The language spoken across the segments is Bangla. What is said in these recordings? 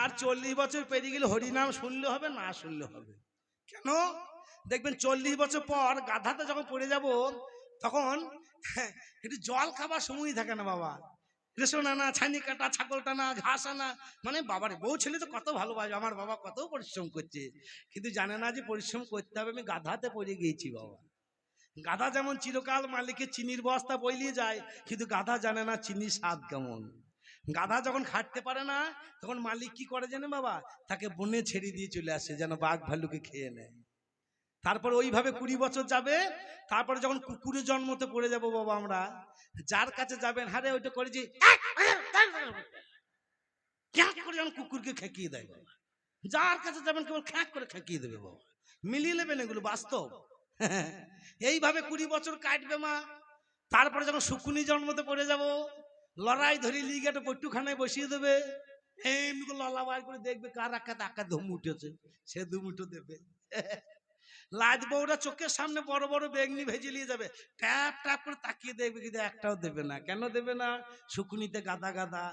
আর চল্লিশ বছর পেরিয়ে গেলে হরিনাম শুনলে হবে, না শুনলে হবে। কেন? দেখবেন চল্লিশ বছর পর গাধাতে যখন পড়ে যাব, তখন একটু জল খাবার সময় থাকে না বাবা। রেশন আনা ছানি কাটা, ছাগল টানা, ঘাস আনা মানে বাবার, বউ ছেলে তো কত ভালোবাসে আমার বাবা কত পরিশ্রম করছে। কিন্তু জানে না যে পরিশ্রম করতে হবে, আমি গাধাতে পড়ে গিয়েছি বাবা। গাধা যেমন চিরকাল মালিকের চিনির বস্তা বইলিয়ে যায়, কিন্তু গাধা জানে না চিনির স্বাদ কেমন। গাধা যখন খাটতে পারে না, তখন মালিক কি করে জানে বাবা? তাকে বনে ছেড়ে দিয়ে চলে আসে, যেন বাঘ ভাল্লুকে খেয়ে নেয়। তারপর ওইভাবে কুড়ি বছর যাবে, তারপরে যখন কুকুরের জন্মতে পড়ে যাব বাবা আমরা, যার কাছে যাবেন, হারে ওইটা করে যে খ্যাঁক করে যেমন কুকুরকে খেকিয়ে দেয় বাবা। যার কাছে যাবেন, কেবল খ্যাঁক করে খেকিয়ে দেবে বাবা। মিলিয়ে নেবেন এগুলো, বাস্তব। এইভাবে কুড়ি বছর কাটবে মা। তারপরে যখন শুকুনি জন্মতে পড়ে যাব লড়াই ধরে লিগেটে পট্টুখানায় বসিয়ে দেবে। এমনি ললা বার করে দেখবে কার একাতে আকা ধুম উঠেছে। সে দুমুঠো দেবে। লাজ বউরা চোখের সামনে বড় বড় বেগনি ভেজে নিয়ে যাবে। ট্যাপ ট্যাপ করে তাকিয়ে দেখবে কিন্তু একটাও দেবে না। কেন দেবে না? শুকুনিতে গাদা গাদা।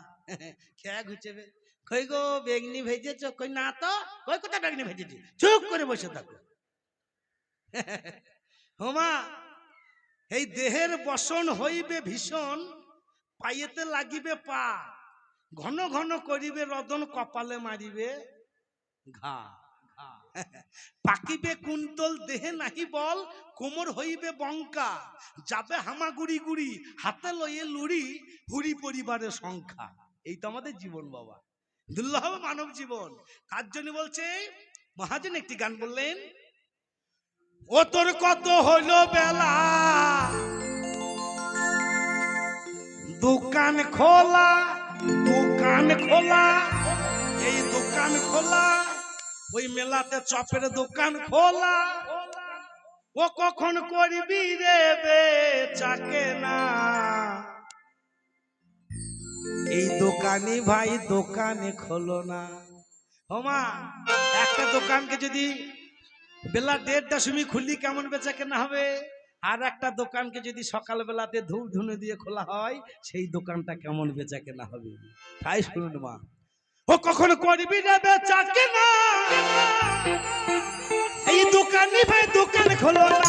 খেয়া ঘুচেবে। কই গো, বেগনি ভেজেছ? কই না তো? কই কোথায় বেগনি ভেজেছি? চুপ করে বসে থাকো। হোমা, এই দেহের বসন হইবে ভীষণ। পাইয়েতে লাগিবে পা, ঘন ঘন করিবে রদন, কপালে মারিবে ঘা। পাকিবে কুন্তল, দেহে নাহি বল, কোমর হইবে বঙ্কা। যাবে হামাগুড়ি গুড়ি, হাতে লইয়ে লুড়ি, হুড়ি পরিবারের সংখ্যা। এই তো আমাদের জীবন, বাবা। দুর্লভ মানব জীবন। তার জন্য বলছে, মহাজন একটি গান বললেন, ও তোর কত হইল বেলা দোকান খোলা দোকান খোলা, এই দোকান খোলা, ওই মেলাতে চপের দোকান খোলা। ও কখন করবি রে বেচাকে না? এই দোকানে ভাই দোকানে খোলো না। হোমা একটা দোকানকে যদি বেলা দেড়টার সময় খুললি কেমন বেচা কেনা হবে? আর একটা দোকানকে যদি সকাল বেলাতে ধূপ ধুনে দিয়ে খোলা হয়, সেই দোকানটা কেমন বেচা কেনা হবে? তাই শুনুন মা। ও কখন করবি রে বেচা কেনা? এই দোকানে ভাই দোকান খোলো না।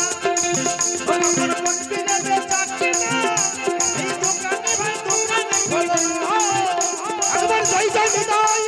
এই দোকানে ভাই দোকান খোলো না। একবার জয় জয়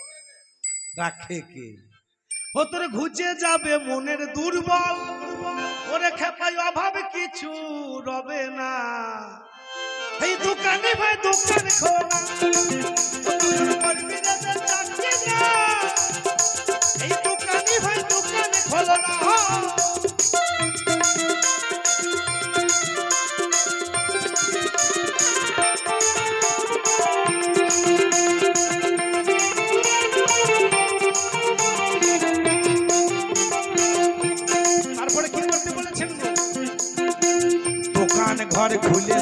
রাখে কে? ও তোর ঘুচে যাবে মনের দুর্বল। ওরে খেপাই অভাব কিছু রবে না। এই দোকানে ভাই দোকান খোলা।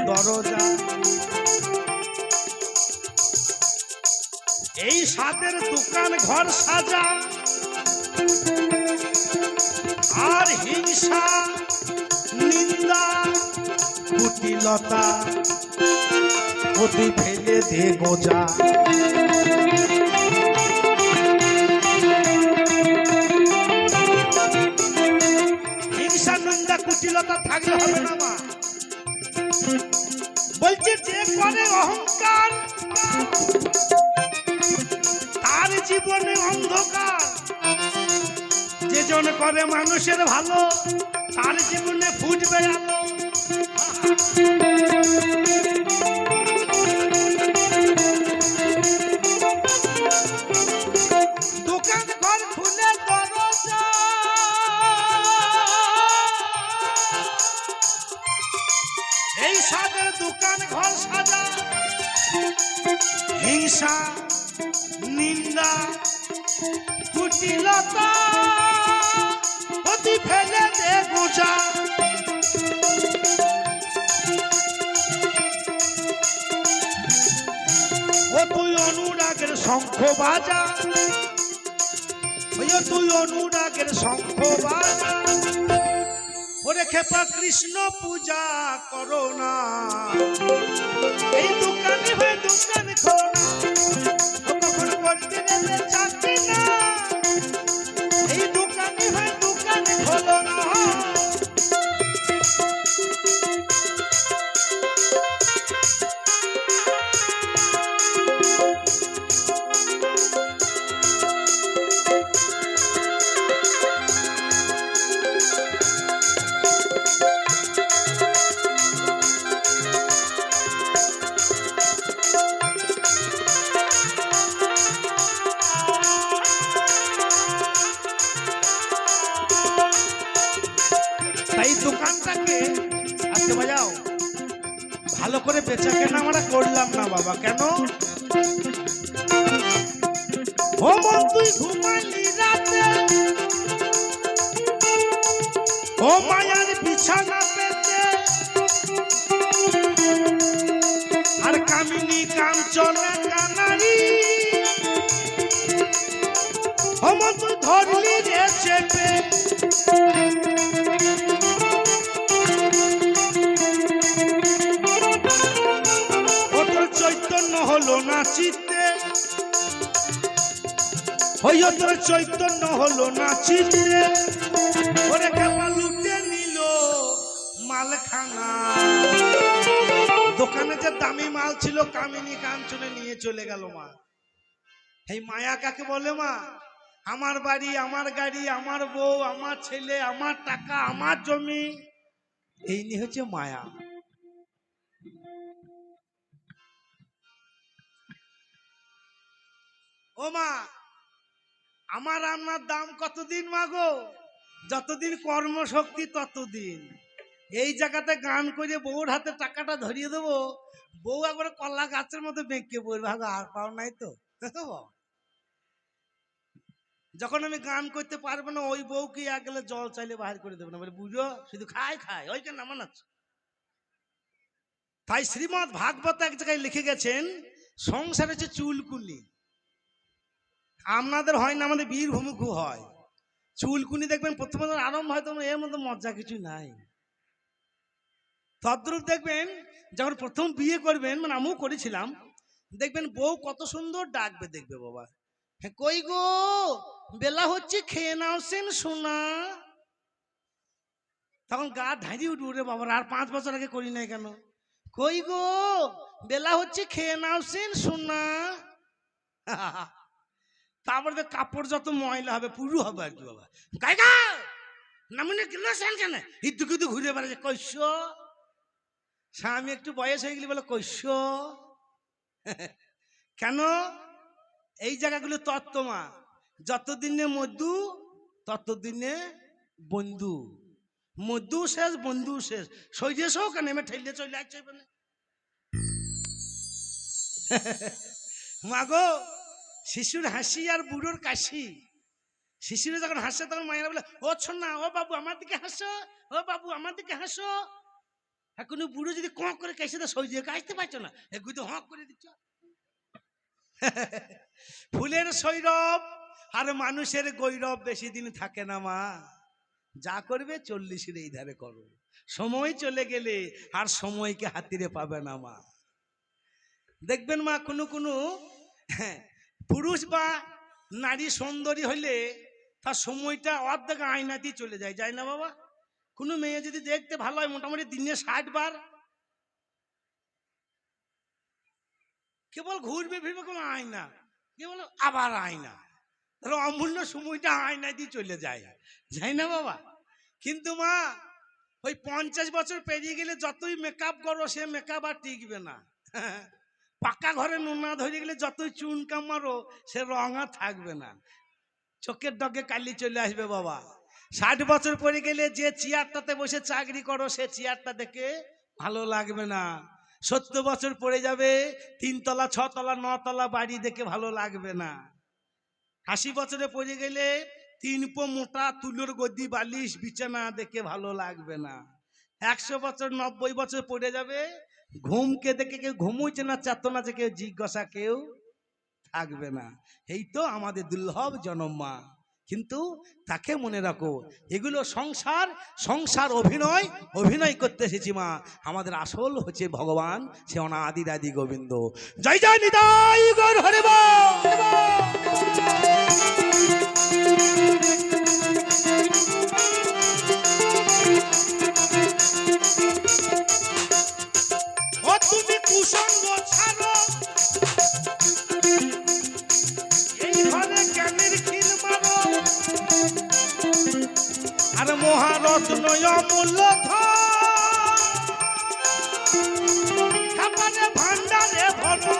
দরজা। এই সাদের দোকান ঘর সাজা। আর হিংসা, নিন্দা, কুটিলতা অতি ফেলে দে বোঝা হিংসা, নিন্দা, কুটিলতা থাকলে হবে না মা বলছে, যে করে অহংকার, তার জীবনে অন্ধকার। যে জন করে মানুষের ভালো, তার জীবনে ফুটবে আলো। শঙ্খ বাজা। ও তুই অনুরাগের শঙ্খ বাজা। ওরে খেপা কৃষ্ণ পূজা করো না। এই দোকান বেচা কেনা আমরা করলাম না বাবা, কেন? তুই ঘুমালি রাতে। মায়ার বিছানা পেতে আর কামিনী কাঞ্চনা কানারি। ও তুই ধরলি তোর চৈতন্য হলো না চিত্তে ওরে কেমন লুটে নিল মালখানা। দোকানে যে দামি মাল ছিল, কামিনী কাঞ্চনে নিয়ে চলে গেল মা। এই মায়া কাকে বলে মা? আমার বাড়ি, আমার গাড়ি, আমার বউ, আমার ছেলে, আমার টাকা, আমার জমি। এই নিয়ে হচ্ছে মায়া। ও মা আমার রান্নার দাম কতদিন, মাগো? যতদিন কর্মশক্তি, ততদিন। এই জায়গাতে গান করে বউর হাতে টাকাটা ধরিয়ে দেবো। বউ একবারে কলা গাছের মতো বেঁকে পড়বে, ভাগো, আর পাও নাই তো যখন আমি গান করতে পারব না, ওই বউকে এক গেলে জল চাইলে বাহির করে দেবো না। বলে, বুঝো, শুধু খায় খায় ওই কেন নামান আছে তাই শ্রীমৎ ভাগবত এক জায়গায় লিখে গেছেন, সংসার হচ্ছে চুলকুনি আপনাদের হয় না আমাদের বীরভূমি খুব হয়। চুলকুনি দেখবেন প্রথমে আরম্ভ হয় তখন এর মধ্যে মজা কিছু নাই। তদ্রূপ দেখবেন, যখন প্রথম বিয়ে করবেন মানে আমিও করেছিলাম, দেখবেন বউ কত সুন্দর ডাকবে দেখবে বাবা। হ্যাঁ কই গো? বেলা হচ্ছে, খেয়ে নাও সেন সোনা। তখন গা ঢাঁড়ি উঠে উঠে বাবার আর পাঁচ বছর আগে করি নাই কেন? কই গো? বেলা হচ্ছে, খেয়ে নাও সেন সোনা। তারপরে কাপড় যত ময়লা হবে, পুরু হবে আর কি বাবা গাইগা নামনে কেন সেন কেন? ইদু কিদু ঘুরে বেড়াচ্ছে কৈশ্য স্বামী একটু বয়স হয়ে গেলি বলে কৈশ্য কেন? এই জায়গাগুলো তত্ত্বমা। যতদিনে মধু, ততদিনে বন্ধু। মধু শেষ, বন্ধু শেষ। সইজে শো কেন এমে ঠেলে চলে আসছে মাগো শিশুর হাসি আর বুড়োর কাশি। শিশুরা যখন হাসে তখন মায়েরা বলে ও না ও বাবু আমার দিকে হাসো ও বাবু আমার দিকে হাসো। এখন বুড়ো যদি ক করে কেসে তো সইজে কাশতে পারছ না। একটু তো হক করে দিচ্ছ। ফুলের সৈরব আর মানুষের গৈরব বেশি দিন থাকে না মা। যা করবে চল্লিশের এই ধারে করো। সময় চলে গেলে আর সময়কে হাতিরে পাবে না মা। দেখবেন মা কোনো কোনো হ্যাঁ, পুরুষ বা নারী সুন্দরী হইলে তার সময়টা অর্ধেক আয়নাতেই চলে যায় যায় না বাবা? কোনো মেয়ে যদি দেখতে ভালো হয়, মোটামুটি দিনে ষাট বার। কেবল ঘুরবে, ফিরবে কোনো আয়না, কেবল আবার আয়না। ধরো অমূল্য সময়টা আয়না দিয়ে চলে যায়। যাই না বাবা? কিন্তু মা, ওই পঞ্চাশ বছর পেরিয়ে গেলে যতই মেকআপ করো, সে মেকআপ আর টিকবে না। পাকা ঘরে নোনা ধরে গেলে যতই চুন কামারো সে রং আর থাকবে না। চোখের ডগে কালি চলে আসবে বাবা। ষাট বছর পরে গেলে যে চেয়ারটাতে বসে চাকরি করো, সে চেয়ারটা দেখে ভালো লাগবে না। সত্তর বছর পড়ে যাবে, তিনতলা, ছতলা, নতলা বাড়ি দেখে ভালো লাগবে না। আশি বছরে পড়ে গেলে তিন পো মোটা তুলোর গদি, বালিশ, বিছানা দেখে ভালো লাগবে না। একশো বছর, নব্বই বছর পড়ে যাবে ঘুমকে দেখে কেউ ঘুমুইছে না, চেতনা যে কেউ, জিজ্ঞাসা কেউ থাকবে না। এই তো আমাদের দুর্লভ জনমা। কিন্তু তাকে মনে রাখো, এগুলো সংসার সংসার অভিনয় অভিনয় করতে এসেছি মা। আমাদের আসল হচ্ছে ভগবান সে অনাদি আদি গোবিন্দ। জয় জয়, নিতাই হরে বল। আর মহারত্ন অমূল্য খাবারে ভান্ডারে ভরো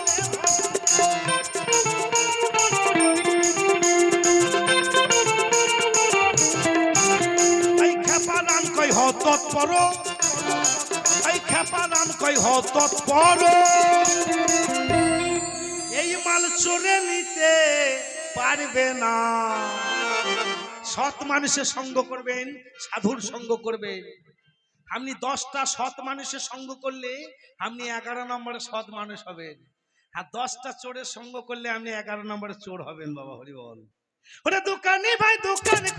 এই খেপা কই তৎপর? এই খেপা নাম কই হ তৎপর? এই মাল চড়ে নিতে পারবে না। সৎ মানুষের সঙ্গ করবেন, সাধুর সঙ্গ করবেন। আপনি দশটা সৎ মানুষের সঙ্গ করলে আপনি এগারো নম্বরে সৎ মানুষ হবেন। আর দশটা চোরের সঙ্গ করলে আপনি এগারো নম্বরে চোর হবেন, বাবা, হরি বল। ওরা দোকানে ভাই, দোকানে